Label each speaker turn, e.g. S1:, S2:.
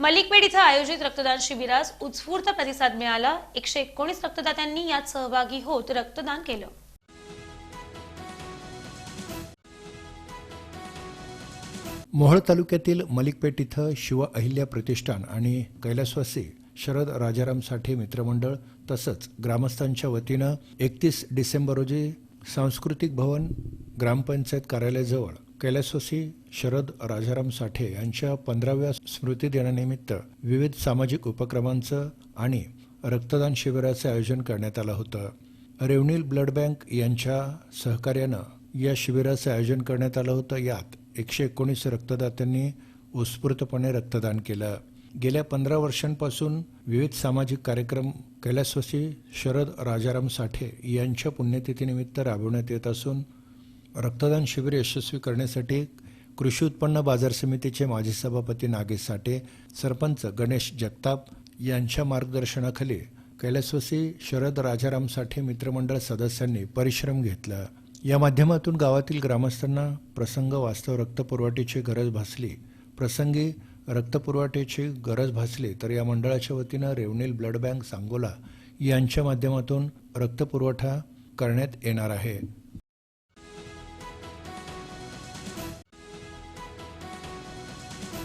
S1: मलिकपेठ इथं आयोजित रक्तदान शिबिरास उत्स्फूर्त प्रतिसाद मिळाला. एकशे एकोणीस रक्तदात्यांनी यात सहभागी होत रक्तदान केलं.
S2: मोहोळ तालुक्यातील मलिकपेठ इथं शिव अहिल्या प्रतिष्ठान आणि कैलासवासी शरद राजाराम साठे मित्रमंडळ तसंच ग्रामस्थांच्या वतीनं एकतीस डिसेंबर रोजी सांस्कृतिक भवन ग्रामपंचायत कार्यालयाजवळ कैलासवासी शरद राजाराम साठे यांच्या पंधराव्या स्मृतीदिनानिमित्त विविध सामाजिक उपक्रमांचं आणि रक्तदान शिबिराचं आयोजन करण्यात आलं होतं. रेवनील ब्लड बँक यांच्या सहकार्यानं या शिबिराचं आयोजन करण्यात आलं होतं. यात एकशे एकोणीस रक्तदात्यांनी उत्स्फूर्तपणे रक्तदान केलं. गेल्या पंधरा वर्षांपासून विविध सामाजिक कार्यक्रम कैलासवासी शरद राजाराम साठे यांच्या पुण्यतिथीनिमित्त राबवण्यात येत असून रक्तदान शिबिर यशस्वी करण्यासाठी कृषी उत्पन्न बाजार समितीचे माजी सभापती नागेश साठे सरपंच गणेश जगताप यांच्या मार्गदर्शनाखाली कैलासवासी शरद राजाराम साठे मित्रमंडळ सदस्यांनी परिश्रम घेतला. या माध्यमातून गावातील ग्रामस्थांना प्रसंग वास्तव रक्तपुरवठ्याची गरज भासली. प्रसंगी रक्तपुरवठ्याची गरज भासली तर या मंडळाच्या वतीनं रेवनील ब्लड बँक सांगोला यांच्या माध्यमातून रक्तपुरवठा करण्यात येणार आहे.